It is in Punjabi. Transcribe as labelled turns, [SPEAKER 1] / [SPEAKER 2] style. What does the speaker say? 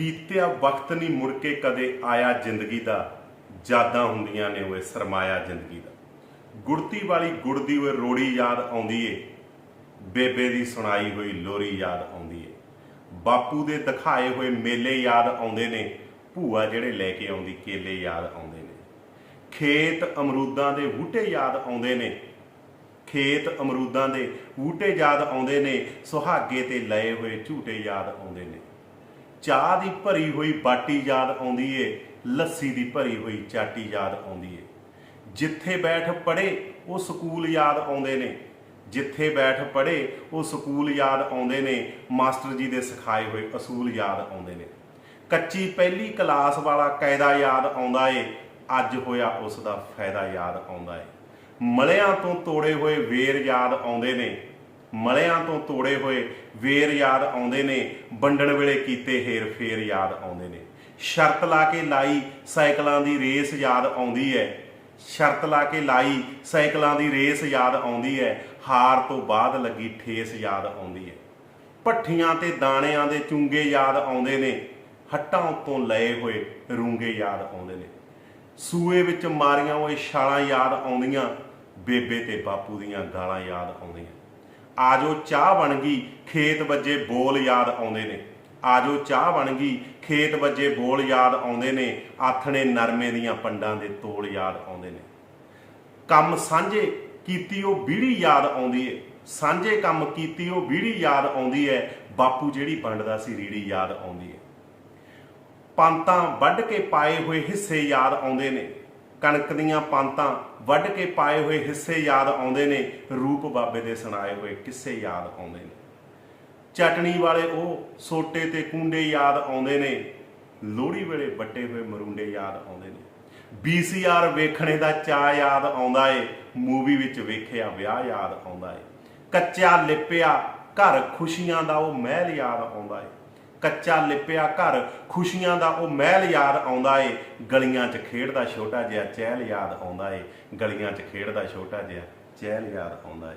[SPEAKER 1] ਬੀਤਿਆ ਵਕਤ ਨਹੀਂ ਮੁੜ ਕੇ ਕਦੇ ਆਇਆ ਜ਼ਿੰਦਗੀ ਦਾ, ਯਾਦਾਂ ਹੁੰਦੀਆਂ ਨੇ ਓਏ ਸਰਮਾਇਆ ਜ਼ਿੰਦਗੀ ਦਾ। ਗੁੜਤੀ ਵਾਲੀ ਗੁੜਦੀ ਓਏ ਰੋੜੀ ਯਾਦ ਆਉਂਦੀ ਏ, ਬੇਬੇ ਦੀ ਸੁਣਾਈ ਹੋਈ ਲੋਰੀ ਯਾਦ ਆਉਂਦੀ ਏ। ਬਾਪੂ ਦੇ ਦਿਖਾਏ ਹੋਏ ਮੇਲੇ ਯਾਦ ਆਉਂਦੇ ਨੇ, ਭੂਆ ਜਿਹੜੇ ਲੈ ਕੇ ਆਉਂਦੀ ਕੇਲੇ ਯਾਦ ਆਉਂਦੇ ਨੇ। ਖੇਤ ਅਮਰੂਦਾਂ ਦੇ ਬੂਟੇ ਯਾਦ ਆਉਂਦੇ ਨੇ, ਖੇਤ ਅਮਰੂਦਾਂ ਦੇ ਬੂਟੇ ਯਾਦ ਆਉਂਦੇ ਨੇ, ਸੁਹਾਗੇ ਤੇ ਲਏ ਹੋਏ ਝੂਟੇ ਯਾਦ ਆਉਂਦੇ ਨੇ। ਚਾਹ ਦੀ ਭਰੀ ਹੋਈ ਬਾਟੀ ਯਾਦ ਆਉਂਦੀ ਏ, ਲੱਸੀ ਦੀ ਭਰੀ ਹੋਈ ਚਾਟੀ ਯਾਦ ਆਉਂਦੀ ਏ। ਜਿੱਥੇ ਬੈਠ ਪੜੇ ਉਹ ਸਕੂਲ ਯਾਦ ਆਉਂਦੇ ਨੇ। ਜਿੱਥੇ ਬੈਠ ਪੜੇ ਉਹ ਸਕੂਲ ਯਾਦ ਆਉਂਦੇ ਨੇ। ਮਾਸਟਰ ਜੀ ਦੇ ਸਿਖਾਏ ਹੋਏ ਅਸੂਲ ਯਾਦ ਆਉਂਦੇ ਨੇ। ਕੱਚੀ ਪਹਿਲੀ ਕਲਾਸ ਵਾਲਾ ਕਾਇਦਾ ਯਾਦ ਆਉਂਦਾ ਏ, ਅੱਜ ਹੋਇਆ ਉਸ ਦਾ ਫਾਇਦਾ ਯਾਦ ਆਉਂਦਾ ਏ। ਮਲਿਆਂ ਤੋਂ ਤੋੜੇ ਹੋਏ ਵੇਰ ਯਾਦ ਆਉਂਦੇ ਨੇ। ਮਲਿਆਂ ਤੋਂ ਤੋੜੇ ਹੋਏ ਵੇਰ ਯਾਦ ਆਉਂਦੇ ਨੇ, ਵੰਡਣ ਵੇਲੇ ਕੀਤੇ ਹੇਰ ਫੇਰ ਯਾਦ ਆਉਂਦੇ ਨੇ। ਸ਼ਰਤ ਲਾ ਕੇ ਲਾਈ ਸਾਈਕਲਾਂ ਦੀ ਰੇਸ ਯਾਦ ਆਉਂਦੀ ਹੈ ਸ਼ਰਤ ਲਾ ਕੇ ਲਾਈ ਸਾਈਕਲਾਂ ਦੀ ਰੇਸ ਯਾਦ ਆਉਂਦੀ ਹੈ ਹਾਰ ਤੋਂ ਬਾਅਦ ਲੱਗੀ ਠੇਸ ਯਾਦ ਆਉਂਦੀ ਹੈ ਭੱਠੀਆਂ ਤੇ ਦਾਣਿਆਂ ਦੇ ਚੁੰਗੇ ਯਾਦ ਆਉਂਦੇ ਨੇ। ਹੱਟਾਂ ਉੱਤੋਂ ਲਏ ਹੋਏ ਰੂੰਗੇ ਯਾਦ ਆਉਂਦੇ ਨੇ। ਸੂਏ ਵਿੱਚ ਮਾਰੀਆਂ ਹੋਏ ਛਾਲਾਂ ਯਾਦ ਆਉਂਦੀਆਂ। ਬੇਬੇ ਤੇ ਬਾਪੂ ਦੀਆਂ ਗਾਲਾਂ ਯਾਦ ਆਉਂਦੀਆਂ। ਆਜੋ ਚਾਹ ਬਣ ਗਈ, ਖੇਤ ਵੱਜੇ ਬੋਲ ਯਾਦ ਆਉਂਦੇ ਨੇ। ਆਜੋ ਚਾਹ ਬਣ ਗਈ, ਖੇਤ ਵੱਜੇ ਬੋਲ ਯਾਦ ਆਉਂਦੇ ਨੇ, ਆਥਣੇ ਨਰਮੇ ਦੀਆਂ ਪੰਡਾਂ ਦੇ ਤੋਲ ਯਾਦ ਆਉਂਦੇ ਨੇ। ਕੰਮ ਸਾਂਝੇ ਕੀਤੀ ਉਹ ਬੀੜੀ ਯਾਦ ਆਉਂਦੀ ਏ, ਸਾਂਝੇ ਕੰਮ ਕੀਤੀ ਉਹ ਬੀੜੀ ਯਾਦ ਆਉਂਦੀ ਏ, ਬਾਪੂ ਜਿਹੜੀ ਵੰਡਦਾ ਸੀ ਰੀੜੀ ਯਾਦ ਆਉਂਦੀ ਏ। ਪੰਤਾਂ ਵੱਢ ਕੇ ਪਾਏ ਹੋਏ ਹਿੱਸੇ ਯਾਦ ਆਉਂਦੇ ਨੇ ਕਣਕ ਦੀਆਂ ਪੰਤਾਂ ਵੱਢ ਕੇ ਪਾਏ ਹੋਏ ਹਿੱਸੇ ਯਾਦ ਆਉਂਦੇ ਨੇ, ਰੂਪ ਬਾਬੇ ਦੇ ਸੁਣਾਏ ਹੋਏ ਕਿੱਸੇ ਯਾਦ ਆਉਂਦੇ ਨੇ। ਚਟਣੀ ਵਾਲੇ ਉਹ ਸੋਟੇ ਤੇ ਕੁੰਡੇ ਯਾਦ ਆਉਂਦੇ ਨੇ, ਲੋਹੜੀ ਵੇਲੇ ਵੱਟੇ ਹੋਏ ਮਰੂੰਡੇ ਯਾਦ ਆਉਂਦੇ ਨੇ। VCR ਵੇਖਣੇ ਦਾ ਚਾਅ ਯਾਦ ਆਉਂਦਾ ਏ, ਮੂਵੀ ਵਿੱਚ ਵੇਖਿਆ ਵਿਆਹ ਯਾਦ ਆਉਂਦਾ ਏ। ਕੱਚਾ ਲਿਪਿਆ ਘਰ ਖੁਸ਼ੀਆਂ ਦਾ ਉਹ ਮਹਿਲ ਯਾਦ ਆਉਂਦਾ ਏ। ਕੱਚਾ ਲਿਪਿਆ ਘਰ, ਖੁਸ਼ੀਆਂ ਦਾ ਉਹ ਮਹਿਲ ਯਾਦ ਆਉਂਦਾ ਏ। ਗਲੀਆਂ 'ਚ ਖੇਡਦਾ ਛੋਟਾ ਜਿਹਾ ਚਹਿਲ ਯਾਦ ਆਉਂਦਾ ਏ। ਗਲੀਆਂ 'ਚ ਖੇਡਦਾ ਛੋਟਾ ਜਿਹਾ ਚਹਿਲ ਯਾਦ ਆਉਂਦਾ ਏ।